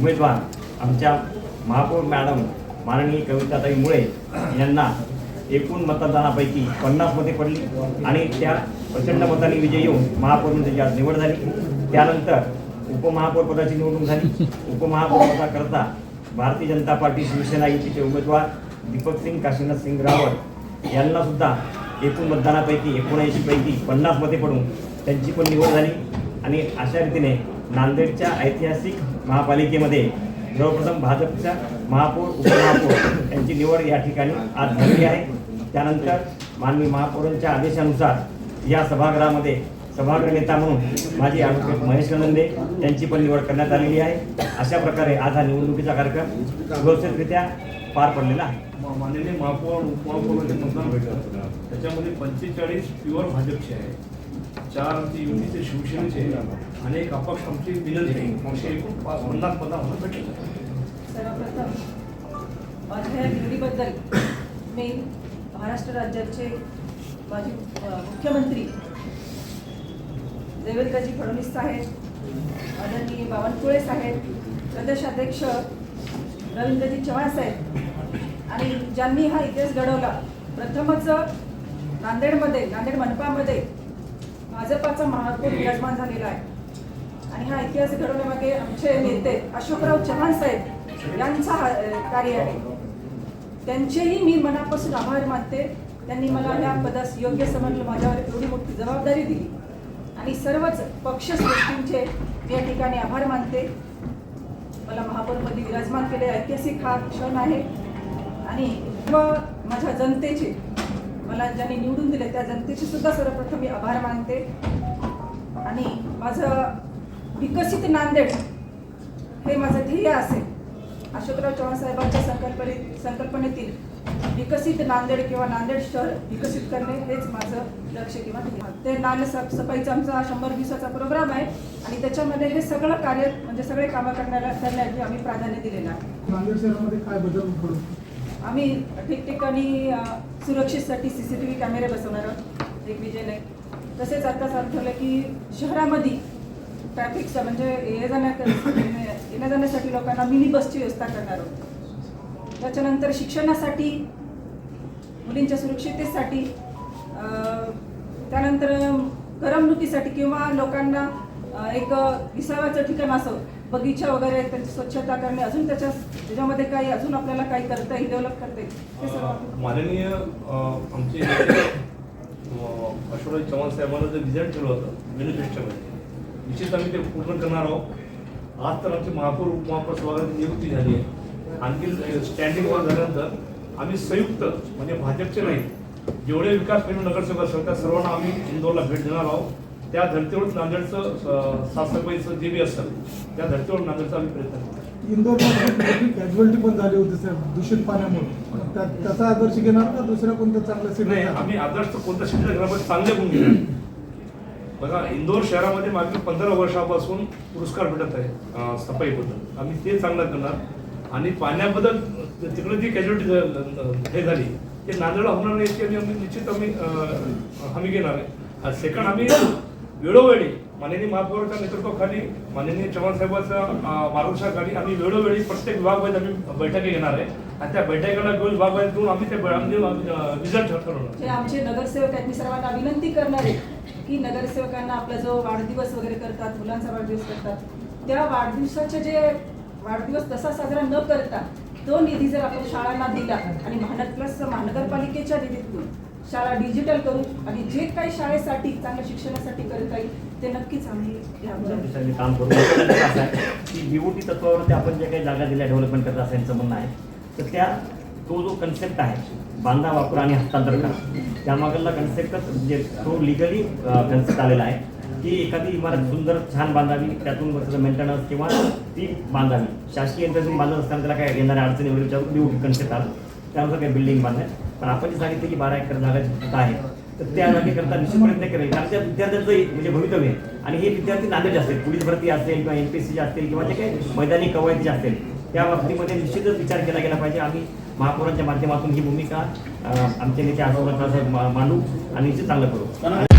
उमेदवार आमच्या महापौर मॅडम माननीय कविताताई मुळे यांना एकूण मतदानापैकी पन्नास मते पडली आणि त्या प्रचंड मतांनी विजय येऊन महापौर त्याची आज निवड झाली. त्यानंतर उपमहापौर पदाची निवडणूक झाली. उपमहापौरपदाकरता भारतीय जनता पार्टी शिवसेना युतीचे उमेदवार दीपक सिंग काशीनाथ सिंग रावत यांना सुद्धा एकूण मतदानापैकी एकोणऐंशीपैकी पन्नासमध्ये पन्नास मते पडून त्यांची पण निवड झाली. आणि अशा रीतीने नांदेडच्या ऐतिहासिक महापालिकेमध्ये सर्वप्रथम भाजपच्या महापौर उपमहापौर यांची निवड या ठिकाणी आज झालेली आहे. त्यानंतर माननीय महापौरांच्या आदेशानुसार या सभागृहामध्ये सभागृह नेता म्हणून माझी ॲडव्होकेट महेश नंदे यांची पण निवड करण्यात आलेली आहे. अशा प्रकारे आज हा निवडणुकीचा कार्यक्रम व्यवस्थितरित्या पार पडलेला आहे. माननीय महापौर उपमहापौरांचे मतदान भेटलं त्याच्यामध्ये पंचेचाळीस प्युअर भाजपचे आहे चार आमचे युतीचे शिवसेनेचे अनेक अपक्ष आमची विनंती असे एकूण पन्नास पदा भेटले. सर्वप्रथम माझ्या या निवडीबद्दल मी महाराष्ट्र राज्याचे माजी मुख्यमंत्री देवेंद्रजी फडणवीस साहेब आदरणीय बावनकुळे साहेब प्रदेशाध्यक्ष रवींद्रजी चव्हाण साहेब आणि ज्यांनी हा इतिहास घडवला प्रथमच नांदेडमध्ये नांदेड मनपामध्ये भाजपाचा महापौर विराजमान झालेला आहे. आणि हा इतिहास घडवण्यामागे आमचे नेते अशोकराव चव्हाण साहेब यांचा हा कार्य आहे. त्यांचेही मी मनापासून आभार मानते. त्यांनी मला या पदास योग्य समजलं माझ्यावर एवढी मोठी जबाबदारी दिली. आणि सर्वच पक्षश्रेष्ठींचे मी या ठिकाणी आभार मानते. मला महापौरपदी विराजमान केले ऐतिहासिक हा क्षण आहे. आणि सर्व माझ्या जनतेचे मला ज्यांनी निवडून दिले त्या जनतेचे सुद्धा सर्वप्रथम मी आभार मानते. आणि माझं विकसित नांदेड हे माझं ध्येय असेल अशोकराव चव्हाण साहेबांच्या संकल्पने संकल्पनेतील विकसित नांदेड किंवा नांदेड शहर विकसित करणे हेच माझं लक्ष किंवा ध्येय. ते नाले साफ सफाईचा आमचा शंभर दिवसाचा प्रोग्राम आहे आणि त्याच्यामध्ये हे सगळं कार्य म्हणजे सगळे कामं करण्याला करण्याची आम्ही प्राधान्य दिलेलं आहे. नांदेड शहरामध्ये काय बदल आम्ही ठिकठिकाणी सुरक्षेसाठी सी सी टी व्ही कॅमेरे बसवणार आहोत. एक विजयने तसेच आता असं की शहरामध्ये ट्रॅफिकचं म्हणजे ये जाण्या येण्या जाण्यासाठी लोकांना मिनी बसची व्यवस्था करणार आहोत. त्याच्यानंतर शिक्षणासाठी मुलींच्या सुरक्षिततेसाठी त्यानंतर करमणुकीसाठी किंवा लोकांना एक विसाव्याचं ठिकाण असं बगीचा वगैरे त्याची स्वच्छता करणे अजून त्याच्या त्याच्यामध्ये काही अजून आपल्याला काही करता येईल डेव्हलप करता येईल ते सर्व माननीय आमचे नेते, अशोकराव चव्हाण साहेबांना जे रिझल्ट ठेवलं होतं मॅनिफेस्टोमध्ये निश्चित आम्ही ते पूर्ण करणार आहोत. आज तर आमची महापौर उपमहापौर सभागृहाची नियुक्ती झाली आहे. आणखी स्टँडिंग वर झाल्यानंतर आम्ही संयुक्त म्हणजे भाजपचे नाही जेवढे विकास पेरू नगरसेवक असेल त्या सर्वांना आम्ही इंदोरला भेट देणार आहोत. त्या धर्तीवर नांदेडचं साफसफाईचं जे बी असेल त्या धर्तीवर नांदेडचा आम्ही प्रयत्न करू इंदोरमध्ये कॅज्युअलिटी पण झाली होती सर दूषित पाण्यामुळे. त्याचा आदर्श घेणार का दुसऱ्या कोणत्या चांगल्या नाही सिटी आम्ही आदर्श तर कोणत्या शिक्षण घरामध्ये चांगले गुण घेणार बघा इंदोर शहरामध्ये मागील पंधरा वर्षापासून पुरस्कार भेटत आहे सफाईबद्दल. आम्ही ते चांगलं करणार. आणि पाण्याबद्दल तिकडे जी कॅज्युअलिटी हे झाली ते नांदेडला होणार नाही याची आम्ही आम्ही निश्चित आम्ही हमी घेणार आहे. सेकंड आम्ही वेळोवेळी माननीय महापौराच्या नेतृत्वाखाली माननीय चव्हाण साहेबांच्या मार्गदर्शनाखाली आम्ही वेळोवेळी प्रत्येक विभागमध्ये आम्ही बैठकी घेणार आहे. आणि त्या बैठकीला घेऊन विभागमध्ये घेऊन आम्ही ते रिझल्ट ठरवणार. आमचे नगरसेवक आहेत मी सर्वांना विनंती करणार आहे की नगरसेवकांना आपला जो वाढदिवस वगैरे करतात मुलांचा वाढदिवस करतात त्या वाढदिवसाचे जे वाढदिवस तसा साजरा न करता तो निधी जर आपण शाळांना दिला आणि महानगर प्लस महानगरपालिकेच्या निधीतून शाळा डिजिटल करू आणि जे काही शाळेसाठी चांगल्या शिक्षणासाठी करत येईल ते नक्कीच आम्ही काम करू. की बीओटी तत्वावरती आपण जे काही जागा दिल्या डेव्हलपमेंट करत असं यांचं म्हणणं आहे. तर त्या तो जो कन्सेप्ट आहे बांधा वापर आणि हस्तांतर करा. त्यामागला कन्सेप्टच म्हणजे तो लिगली कन्सेप्ट आलेला आहे. की एखादी इमारत सुंदर छान बांधावी त्यातून मेंटेनन्स किंवा ती बांधावी. शासकीय यंत्रातून बांधत असताना त्याला काय येणाऱ्या अडचणी वगैरे विचारून देऊ कन्सेप्ट आला. त्यानुसार काही बिल्डिंग बांधणार पण आपण जे सांगितलं की बारा एकर जागा आहे तर त्या जागेकरता निश्चित प्रयत्न करेल कारण त्या विद्यार्थ्यांचं म्हणजे भवितव्य आहे. आणि हे विद्यार्थी नांदेड असतील पोलीस भरती असेल किंवा एम पी एस सी असतील किंवा जे काही मैदानी कवायती असतील त्या बाबतीमध्ये निश्चितच विचार केला गेला पाहिजे. आम्ही महापौरांच्या माध्यमातून ही भूमिका आमच्या आमचे नेते आठवड्यात मांडू आणि निश्चित चांगलं करू.